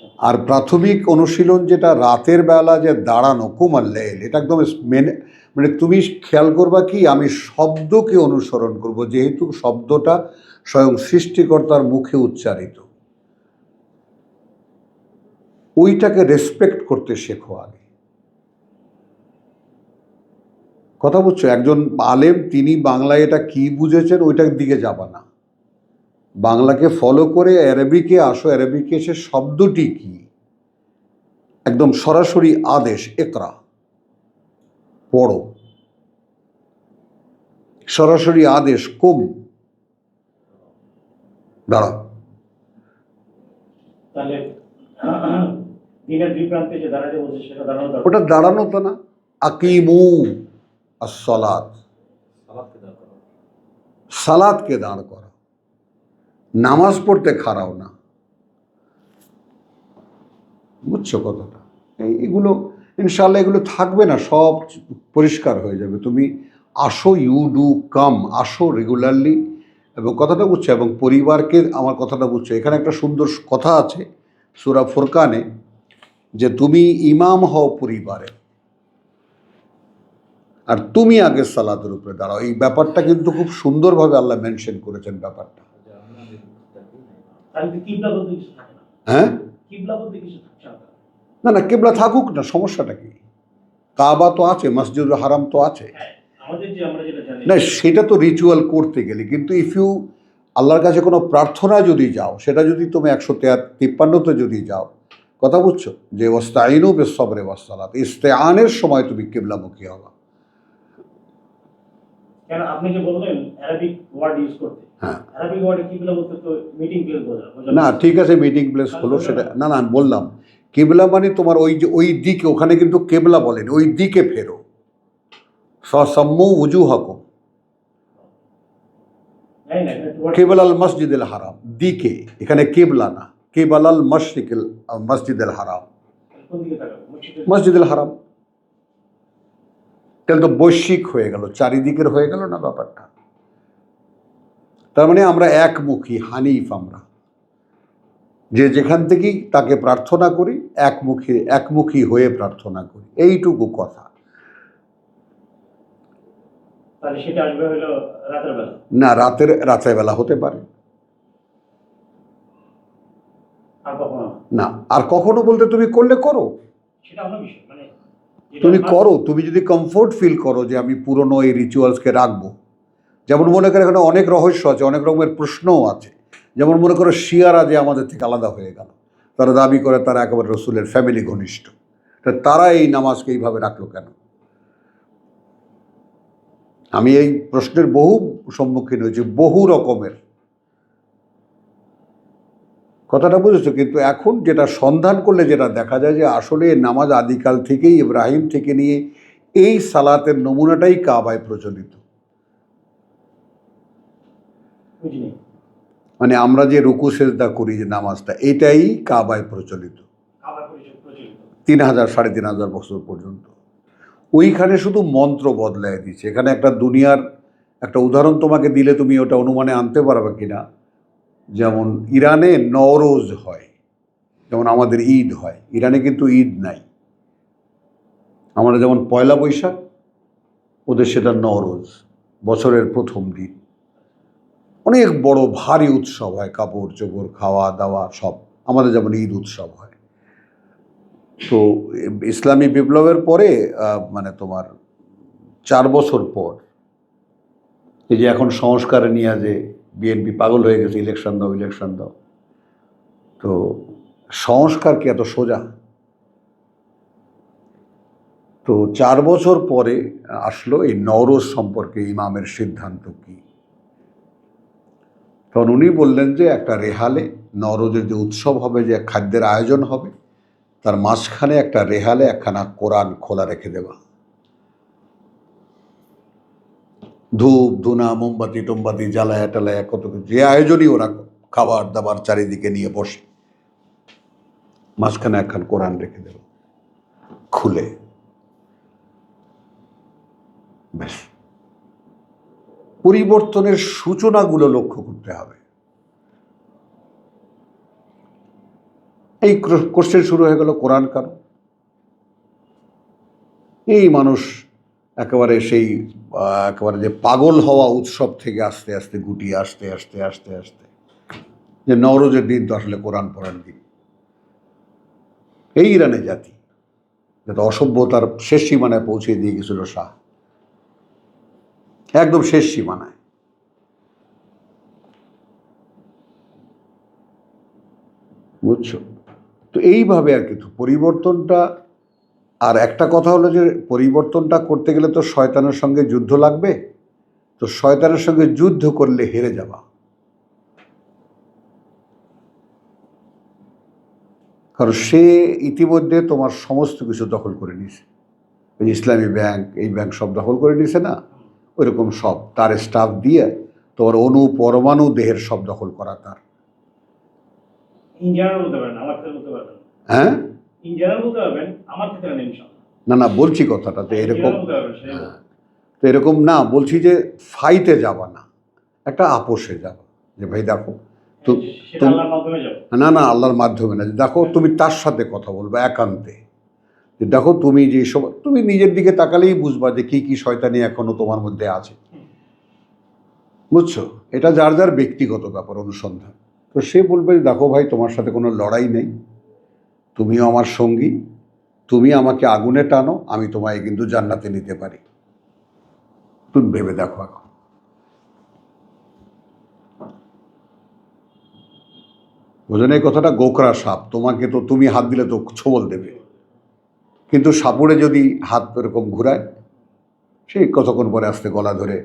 আচ্ছা। আর প্রাথমিক অনুশীলন যেটা রাতের বেলা যে দাঁড়ানো, কুমার লেল, এটা একদম মেনে মানে তুমি খেয়াল করবা কি, আমি শব্দকে অনুসরণ করব, যেহেতু শব্দটা স্বয়ং সৃষ্টিকর্তার মুখে উচ্চারিত। ওইটাকে রেসপেক্ট করতে শেখো আগে। কথা বুঝছ? একজন আলেম, তিনি বাংলায় এটা কি বুঝেছেন, ওইটার দিকে যাবা না। বাংলাকে ফলো করে অ্যারাবিকে আসো অ্যারাবিকে এসে শব্দটি কি? একদম সরাসরি আদেশ একরা পড়ো। সরাসরি আদেশ কুম। দাঁড়ানো ওটা দাঁড়ানো তো না। আকিমু দাঁড় করা সালাদকে দাঁড় করো নামাজ পড়তে খারাও না। বুঝছ কথাটা? এগুলো ইনশাল্লাহ এগুলো থাকবে না, সব পরিষ্কার হয়ে যাবে। তুমি আসো ইউ ডু কাম আসো রেগুলারলি এবং কথাটা বুঝছ, এবং পরিবারকে আমার কথাটা বুঝছ। এখানে একটা সুন্দর কথা আছে, সুরা ফুরকানে, যে তুমি ইমাম হও পরিবারে। আর তুমি আগে সালাদের উপরে দাঁড়াও। এই ব্যাপারটা কিন্তু খুব সুন্দরভাবে আল্লাহ মেনশন করেছেন ব্যাপারটা তাহলে তো কিবলা বলতে কিছু থাকে না হ্যাঁ? না না কেবলা থাকুক না সমস্যাটা কি? কাবা তো আছে মসজিদুল হারাম তো আছে। হ্যাঁ না সেটা তো রিচুয়াল করতে গেলে কিন্তু ইফ ইউ আল্লাহর কাছে কোনো প্রার্থনা যদি যাও সেটা যদি তুমি একশো তিপ্পান্নতে যদি যাও কথা বুঝছ? যে ওস্তাইনু বেসবরে ওয়াসালাত ইস্তেআনের সময় তুমি কেবলামুখী হবা। আপনি যে বললেন অ্যারাবিক ওয়ার্ড ইউজ করতে। হ্যাঁ। না ঠিক আছে মিটিং প্লেস হলো সেটা না না আমি বললাম কেবলা মানে তোমার ওই যে ওই দিকে ওখানে কিন্তু কেবলা বলেন ওই দিকে ফেরো। সসাম্য উজু হকম এটা word- আল হারাম দিকে এখানে কেবলা না কেবল আল মসজিদ মসজিদুল হারাম। মসজিদের মসজিদুল হারাম। তাহলে তো বৈশ্বিক হয়ে গেল চারিদিকের হয়ে গেল না ব্যাপারটা? তার মানে আমরা একমুখী হানিফ আমরা। যে যেখান থেকেই তাকে প্রার্থনা করি একমুখী একমুখী হয়ে প্রার্থনা করি। এইটুকু কথা। না রাতের রাতের বেলা হতে পারে। না। আর কখনো বলতে তুমি করলে করো। মানে তুমি করো তুমি যদি কমফোর্ট ফিল করো যে আমি পুরনো এই রিচুয়ালসকে রাখব। যেমন মনে করো এখানে অনেক রহস্য আছে, অনেক রকমের প্রশ্নও আছে। যেমন মনে করো শিয়ারা যে আমাদের থেকে আলাদা হয়ে গেল, তারা দাবি করে তারা একেবারে রসুলের ফ্যামিলি ঘনিষ্ঠ। তা তারা এই নামাজকে এইভাবে রাখল কেন? আমি এই প্রশ্নের বহু সম্মুখীন হয়েছি, বহু রকমের। কথাটা বুঝেছ? কিন্তু এখন যেটা সন্ধান করলে যেটা দেখা যায় যে আসলে নামাজ আদিকাল থেকেই ইব্রাহিম থেকে নিয়ে এই সালাতের নমুনাটাই কাবায় প্রচলিত বুঝিনি মানে আমরা যে রুকু সেজদা করি যে নামাজটা এটাই কাবায় প্রচলিত। তিন হাজার সাড়ে তিন হাজার বছর পর্যন্ত। ওইখানে শুধু মন্ত্র বদলায় দিচ্ছে। এখানে একটা দুনিয়ার একটা উদাহরণ তোমাকে দিলে তুমি ওটা অনুমানে আনতে পারবে কিনা। যেমন ইরানে নওরোজ হয়। যেমন আমাদের ঈদ হয়। ইরানে কিন্তু ঈদ নাই। আমরা যেমন পয়লা বৈশাখ ওদের সেটা নওরোজ। বছরের প্রথম দিন। অনেক বড় ভারী উৎসব হয়, কাপড়, চোপড়, খাওয়া, দাওয়া, সব। আমাদের যেমন ঈদ উৎসব হয়। তো ইসলামী বিপ্লবের পরে মানে তোমার চার বছর পর, এই যে এখন সংস্কারে নিয়ে যে বিএনপি পাগল হয়ে গেছে, ইলেকশন দাও ইলেকশন দাও, তো সংস্কার কি এত সোজা? তো চার বছর পরে আসলো এই নওরোজ সম্পর্কে ইমামের সিদ্ধান্ত কি? তখন উনি বললেন যে একটা রেহালে নওরোজের যে উৎসব হবে, যে খাদ্যের আয়োজন হবে, তার মাঝখানে একটা রেহালে একখানা কোরআন খোলা রেখে দেওয়া। ধূপ, ধুনা, মোমবাতি, টোমবাতি, জ্বালায়া টালায়া কত কিছু, যে আয়োজনই ওরা খাবার দাবার চারিদিকে নিয়ে বসে। মাঝখানে একখান কোরআন রেখে দেব খুলে। ব্যাস। পরিবর্তনের সূচনাগুলো লক্ষ্য করতে হবে। এই কোশ্চেন শুরু হয়ে গেল কোরআন কারও এই মানুষ একেবারে সেই, একেবারে যে পাগল হওয়া উৎসব থেকে আস্তে আস্তে গুটিয়ে আসতে আসতে আসতে আসতে। যে নওরোজের দিন তো আসলে কোরআন পড়ার দিন। এই ইরানে জাতি, যাতে অসভ্যতার শেষ সীমানায় পৌঁছে দিয়ে গেছিল শাহ। একদম শেষ সীমানায়। বুঝছ? তো এইভাবে আর কি, তো পরিবর্তনটা, আর একটা কথা হলো যে পরিবর্তনটা করতে গেলে তো শয়তানের সঙ্গে যুদ্ধ লাগবে, তো শয়তানের সঙ্গে যুদ্ধ করলে হেরে যাবা। কারণ সে ইতিমধ্যে তোমার সমস্ত কিছু দখল করে নিয়েছে। ওই ইসলামী ব্যাংক, এই ব্যাংক সব দখল করে নিয়েছে না? ওইরকম সব। তার স্টাফ দিয়ে তোমার অনু পরমাণু দেহের সব দখল করা তার। হ্যাঁ? না না বলছি কথাটা তো এরকম। হ্যাঁ। তো এরকম না বলছি যে ফাইতে যাবা না। একটা আপোষে যাবা। যে ভাই দেখো তো না না আল্লাহর মাধ্যমে না। দেখো তুমি তার সাথে কথা বলবে একান্তে। যে দেখো তুমি যে সব তুমি নিজের দিকে তাকালেই বুঝবা যে কি কি শয়তানি এখনও তোমার মধ্যে আছে। বুঝছ? এটা যার যার ব্যক্তিগত ব্যাপার, অনুসন্ধান। তো সে বলবে দেখো ভাই, তোমার সাথে কোনো লড়াই নেই। তুমিও আমার সঙ্গী। তুমি আমাকে আগুনে টানো, আমি তোমায় কিন্তু জান্নাতে নিতে পারি। তুমি ভেবে দেখো এখন। বোঝেন এই কথাটা? গোকরা সাপ। তোমাকে তো তুমি হাত দিলে তো ছোবল দেবে। কিন্তু সাপুড়ে যদি হাত এরকম ঘুরায় সেই কতক্ষণ পরে আস্তে গলা ধরে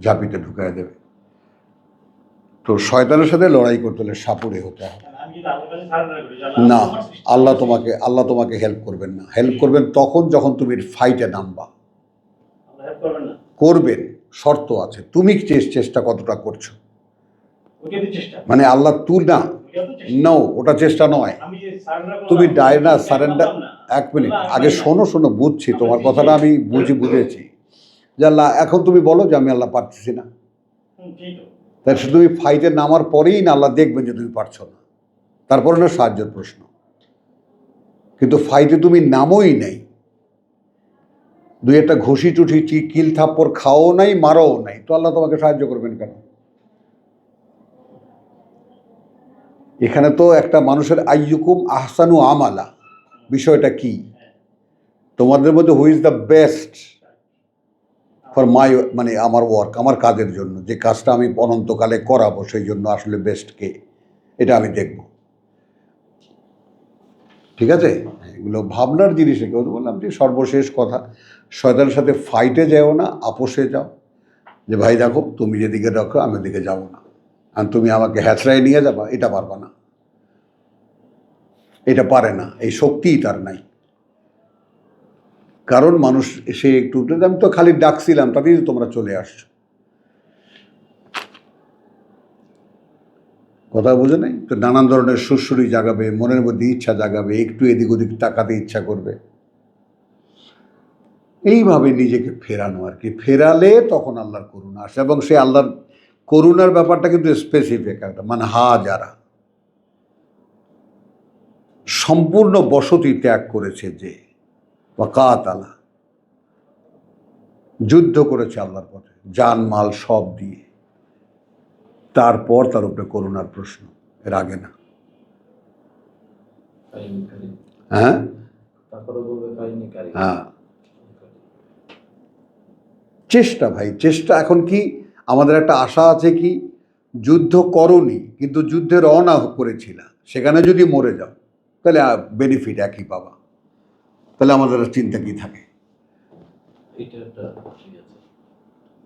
ঝাঁপিতে ঢুকায় দেবে। তো শয়তানের সাথে লড়াই করতে হলে সাপুড়ে হতে হবে। না আল্লাহ তোমাকে আল্লাহ তোমাকে হেল্প করবেন না। হেল্প করবেন তখন যখন তুমি ফাইটে নামবা। করবেন শর্ত আছে। তুমি চেষ্টা কতটা করছ? মানে আল্লাহ তুই না। ওইটা তো চেষ্টা। নো ওটা চেষ্টা নয়। তুমি ডায় না সারেন্ডার এক মিনিট আগে শোনো শোনো বুঝছি তোমার কথাটা আমি বুঝি বুঝেছি। যে আল্লাহ এখন তুমি বলো যে আমি আল্লাহ পারতেছি না। তাই সে তুমি ফাইটে নামার পরেই না আল্লাহ দেখবেন যে তুমি পারছ না। তারপরে না সাহায্যের প্রশ্ন। কিন্তু ফাইটে তুমি নামোই নাই। দুই একটা ঘুষি টুঠি চি- কিল থাপ্পর খাও নাই মারও নাই। তো আল্লাহ তোমাকে সাহায্য করবেন কেন? এখানে তো একটা মানুষের আইয়ুকুম আহসানু আমালা। বিষয়টা কি? তোমাদের মধ্যে who is the best for my মানে আমার ওয়ার্ক আমার কাজের জন্য? যে কাজটা আমি অনন্তকালে করাবো, সেই জন্য আসলে বেস্টকে এটা আমি দেখব। ঠিক আছে? এগুলো ভাবনার জিনিস এগুলো বললাম যে সর্বশেষ কথা, শয়তানের সাথে ফাইটে যাও না, আপোষে যাও। যে ভাই দেখো, তুমি যেদিকে রাখো আমি ওদিকে যাব না। আর তুমি আমাকে হ্যাচড়ায় নিয়ে যাবা, এটা পারবা না। এটা পারে না, এই শক্তিই তার নাই। কারণ মানুষ এসে একটু, আমি তো খালি ডাকছিলাম, তাতেই তো তোমরা চলে আসছো। কথা বোঝে নাই? তো নানান ধরনের সুরসুরি জাগাবে, মনের মধ্যে ইচ্ছা জাগাবে, একটু এদিক ওদিক তাকাতে ইচ্ছা করবে। এইভাবে নিজেকে ফেরানো আর কি। ফেরালে তখন আল্লাহর করুণা আসে, এবং সে আল্লাহর করুণার ব্যাপারটা কিন্তু স্পেসিফিক একটা মানে হা যারা সম্পূর্ণ বসতি ত্যাগ করেছে যে ওয়াকাত আলা। যুদ্ধ করেছে আল্লাহর পথে জান মাল সব দিয়ে। তারপর তার উপরে করুণার প্রশ্ন, এর আগে না। হ্যাঁ? হ্যাঁ। চেষ্টা ভাই, চেষ্টা এখন কি? আমাদের একটা আশা আছে কি? যুদ্ধ করনি, কিন্তু যুদ্ধে রওনা করেছিল, সেখানে যদি মরে যাও। তাহলে বেনিফিট একই পাবা। তাহলে আমাদের আর চিন্তা কি থাকে?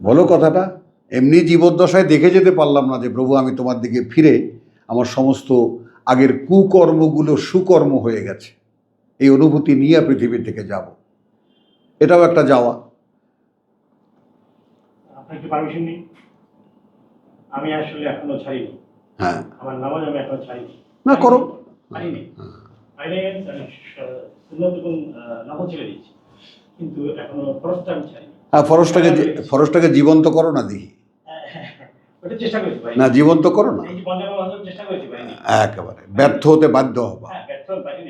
বলো কথাটা। এমনি জীবদ্দশায় দেখে যেতে পারলাম না যে প্রভু আমি তোমার দিকে ফিরে আমার সমস্ত আগের কুকর্মগুলো সুকর্ম হয়ে গেছে। এই অনুভূতি নিয়ে পৃথিবী থেকে যাব। এটাও একটা যাওয়া। আমি আসলে এখনও ছাড়িনি। হ্যাঁ। আমার নামাজ আমি এখনও ছাড়িনি। না, করো। পারিনি পারিনি আমি সুন্নত এবং ছেড়ে দিয়েছি কিন্তু এখনও ফরজটা আমি ছাড়িনি হ্যাঁ ফরসটাকে জী- ফরসটাকে জীবন্ত করো না দেখি। ওটা চেষ্টা করেছি ভাই। না জীবন্ত করো না। একেবারে ব্যর্থ হতে বাধ্য হবা। হ্যাঁ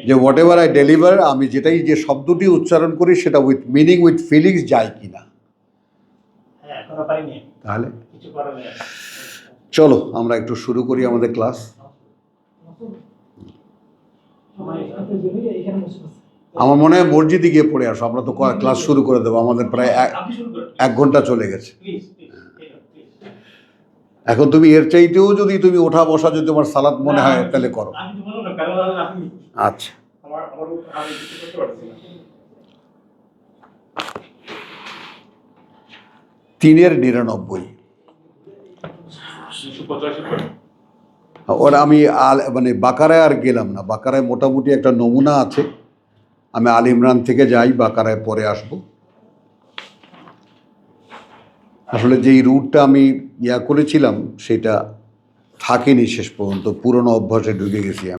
যে হোয়াট এভার আই ডেলিভার আমি যেটাই যে শব্দটি উচ্চারণ করি সেটা উইথ মিনিং উইথ ফিলিংস যায় কি না হ্যাঁ তাহলে? চলো আমরা একটু শুরু করি আমাদের ক্লাস আমার মনে হয় মসজিদে গিয়ে পড়ে আসো আমরা তো ক্লাস শুরু করে দেবো আমাদের প্রায় এক- ঘণ্টা চলে গেছে। এখন তুমি এর চাইতেও যদি তুমি ওঠা বসা যদি তোমার সালাদ মনে হয় তাহলে করো। আচ্ছা। তিনের নিরানব্বই। পঁচাশি ওর আমি আল মানে বাকারায় আর গেলাম না। বাকারায় মোটামুটি একটা নমুনা আছে। আমি আল ইমরান থেকে যাই, বাকারায় পরে আসব। আসলে যেই রুটটা আমি ইয়া করেছিলাম, সেটা থাকেনি শেষ পর্যন্ত। পুরনো অভ্যাসে ঢুকে গেছি আমি।